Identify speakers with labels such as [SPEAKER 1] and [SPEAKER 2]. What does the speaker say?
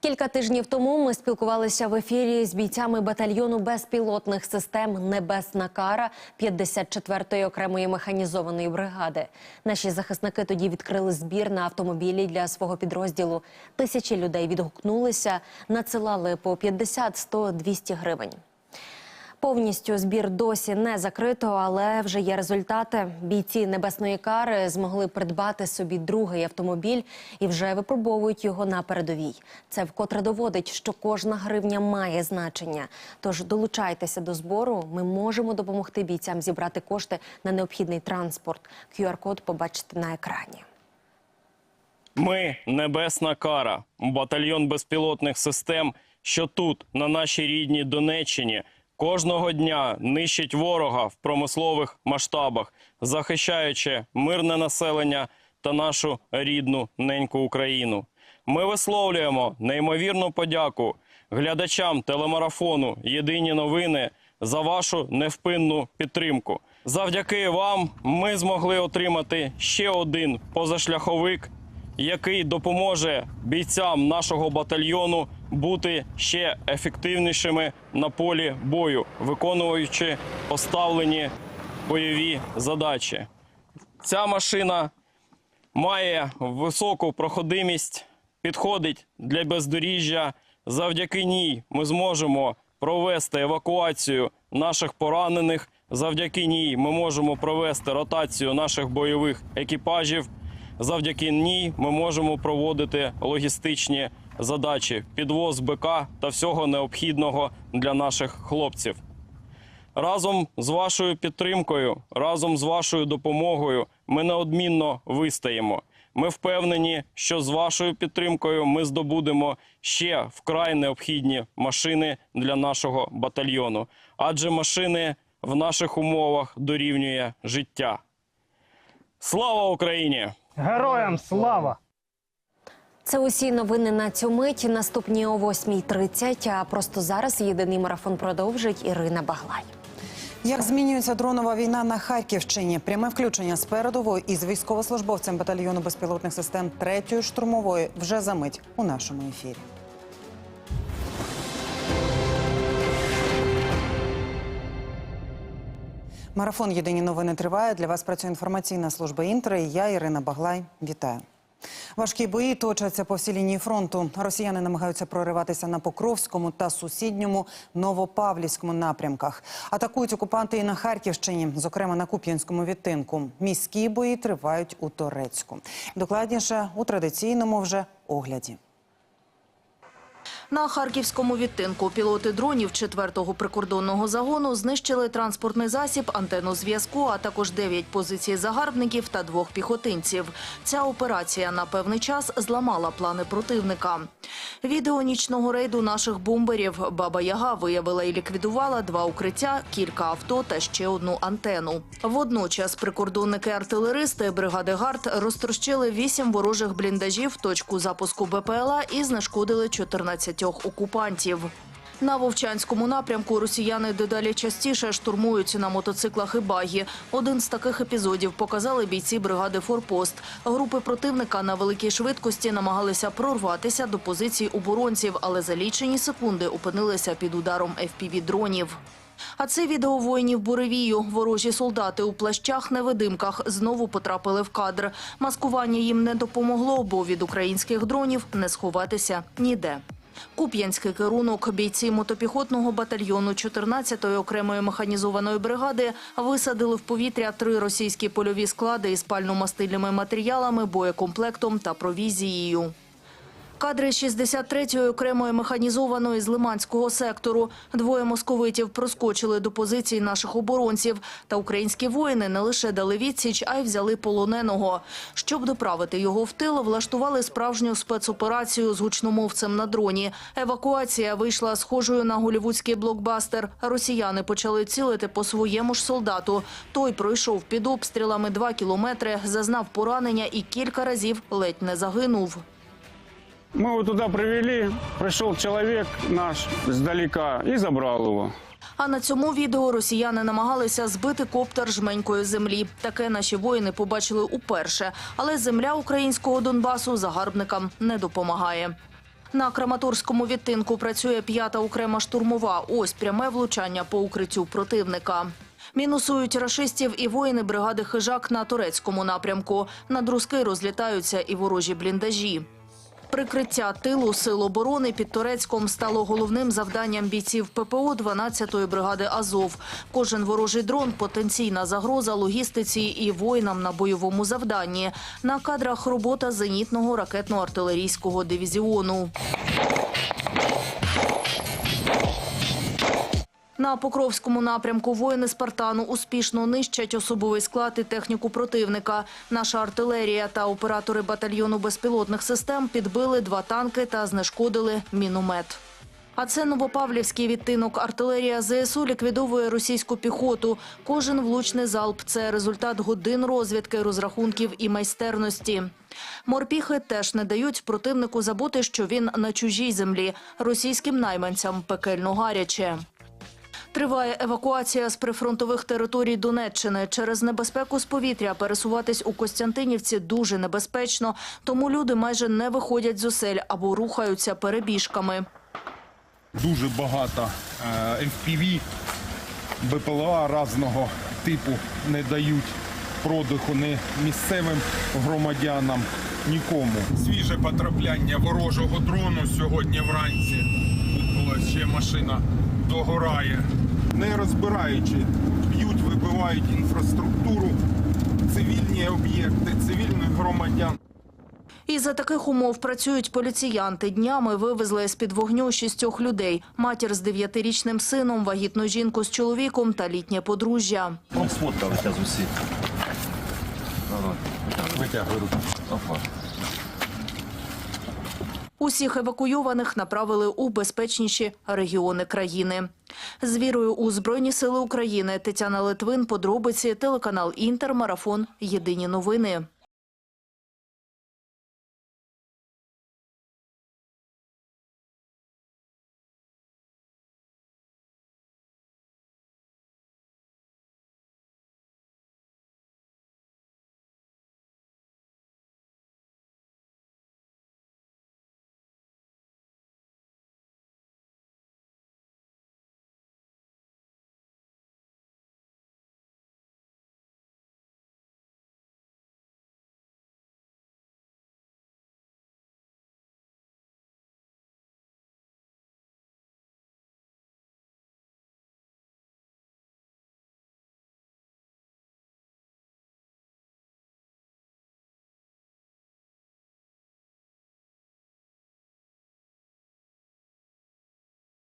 [SPEAKER 1] Кілька тижнів тому ми спілкувалися в ефірі з бійцями батальйону безпілотних систем Небесна кара 54-ї окремої механізованої бригади. Наші захисники тоді відкрили збір на автомобілі для свого підрозділу. Тисячі людей відгукнулися, надсилали по 50, 100, 200 гривень. Повністю збір досі не закрито, але вже є результати. Бійці небесної кари змогли придбати собі другий автомобіль і вже випробовують його на передовій. Це вкотре доводить, що кожна гривня має значення. Тож долучайтеся до збору. Ми можемо допомогти бійцям зібрати кошти на необхідний транспорт. QR-код побачите на екрані.
[SPEAKER 2] Ми небесна кара, батальйон безпілотних систем, що тут, на нашій рідній Донеччині, кожного дня нищить ворога в промислових масштабах, захищаючи мирне населення та нашу рідну неньку Україну. Ми висловлюємо неймовірну подяку глядачам телемарафону Єдині новини за вашу невпинну підтримку. Завдяки вам ми змогли отримати ще один позашляховик який допоможе бійцям нашого батальйону бути ще ефективнішими на полі бою, виконуючи поставлені бойові задачі. Ця машина має високу проходимість, підходить для бездоріжжя. Завдяки ній ми зможемо провести евакуацію наших поранених. Завдяки ній ми можемо провести ротацію наших бойових екіпажів. Завдяки ній ми можемо проводити логістичні задачі, підвоз БК та всього необхідного для наших хлопців. Разом з вашою підтримкою, разом з вашою допомогою ми неодмінно вистаємо. Ми впевнені, що з вашою підтримкою ми здобудемо ще вкрай необхідні машини для нашого батальйону, адже машини в наших умовах дорівнює життя. Слава Україні!
[SPEAKER 3] Героям слава!
[SPEAKER 1] Це усі новини на цю мить. Наступні о 8.30. А просто зараз єдиний марафон продовжить Ірина Баглай.
[SPEAKER 4] Як змінюється дронова війна на Харківщині? Пряме включення з передової із військовослужбовцем батальйону безпілотних систем 3-ї штурмової вже за мить у нашому ефірі. Марафон Єдині новини триває. Для вас працює інформаційна служба Інтер. І я Ірина Баглай. Вітаю. Важкі бої точаться по всій лінії фронту. Росіяни намагаються прориватися на Покровському та сусідньому Новопавлівському напрямках. Атакують окупанти і на Харківщині, зокрема на Куп'янському відтинку. Міські бої тривають у Торецьку. Докладніше у традиційному вже огляді.
[SPEAKER 5] На харківському відтинку пілоти дронів 4-го прикордонного загону знищили транспортний засіб, антенну зв'язку, а також 9 позицій загарбників та двох піхотинців. Ця операція на певний час зламала плани противника. Відео нічного рейду наших бомберів Баба Яга виявила і ліквідувала два укриття, кілька авто та ще одну антену. Водночас прикордонники-артилеристи бригади ГАРД розтрощили 8 ворожих бліндажів, точку запуску БПЛА і знешкодили 14 окупантів. На Вовчанському напрямку росіяни дедалі частіше штурмують на мотоциклах і багі. Один з таких епізодів показали бійці бригади «Форпост». Групи противника на великій швидкості намагалися прорватися до позицій оборонців, але за лічені секунди опинилися під ударом FPV-дронів. А це відео воїнів Буревію. Ворожі солдати у плащах-невидимках знову потрапили в кадр. Маскування їм не допомогло, бо від українських дронів не сховатися ніде. Куп'янський керунок бійці мотопіхотного батальйону 14-ї окремої механізованої бригади висадили в повітря три російські польові склади із пально-мастильними матеріалами, боєкомплектом та провізією. Кадри 63-ї окремої механізованої з Лиманського сектору. Двоє московитів проскочили до позицій наших оборонців. Та українські воїни не лише дали відсіч, а й взяли полоненого. Щоб доправити його в тил, влаштували справжню спецоперацію з гучномовцем на дроні. Евакуація вийшла схожою на голівудський блокбастер. Росіяни почали цілити по своєму ж солдату. Той пройшов під обстрілами два кілометри, зазнав поранення і кілька разів ледь не загинув.
[SPEAKER 3] Мы его туда привели, пришел человек наш сдалека и забрал его.
[SPEAKER 5] А на цьому відео росіяни намагалися збити коптер жменькою землі. Таке наші воїни побачили уперше. Але земля українського Донбасу загарбникам не допомагає. На Краматорському відтинку працює п'ята окрема штурмова. Ось пряме влучання по укриттю противника. Мінусують рашистів і воїни бригади «Хижак» на турецькому напрямку. На друзки розлітаються і ворожі бліндажі. Прикриття тилу сил оборони під Турецьком стало головним завданням бійців ППО 12-ї бригади Азов. Кожен ворожий дрон – потенційна загроза логістиці і воїнам на бойовому завданні. На кадрах робота зенітного ракетно-артилерійського дивізіону. На Покровському напрямку воїни Спартану успішно нищать особовий склад і техніку противника. Наша артилерія та оператори батальйону безпілотних систем підбили два танки та знешкодили міномет. А це Новопавлівський відтинок. Артилерія ЗСУ ліквідовує російську піхоту. Кожен влучний залп – це результат годин розвідки, розрахунків і майстерності. Морпіхи теж не дають противнику забути, що він на чужій землі. Російським найманцям пекельно гаряче. Триває евакуація з прифронтових територій Донеччини. Через небезпеку з повітря пересуватись у Костянтинівці дуже небезпечно, тому люди майже не виходять з осель або рухаються перебіжками.
[SPEAKER 6] дуже багато е, FPV, БПЛА різного типу не дають продиху ні місцевим громадянам, нікому. Свіже потрапляння ворожого дрону сьогодні вранці. Тут була ще машина догорає. Не розбираючи, б'ють, вибивають інфраструктуру, цивільні об'єкти, цивільних громадян.
[SPEAKER 5] І за таких умов працюють поліціянти. Днями вивезли з-під вогню шістьох людей. Матір з дев'ятирічним сином, вагітну жінку з чоловіком та літнє подружжя.
[SPEAKER 7] Он сфоткався з усіх. Витягуй руку.
[SPEAKER 5] Усіх евакуйованих направили у безпечніші регіони країни. З вірою у Збройні сили України Тетяна Литвин, подробиці, телеканал Інтер, марафон. Єдині новини.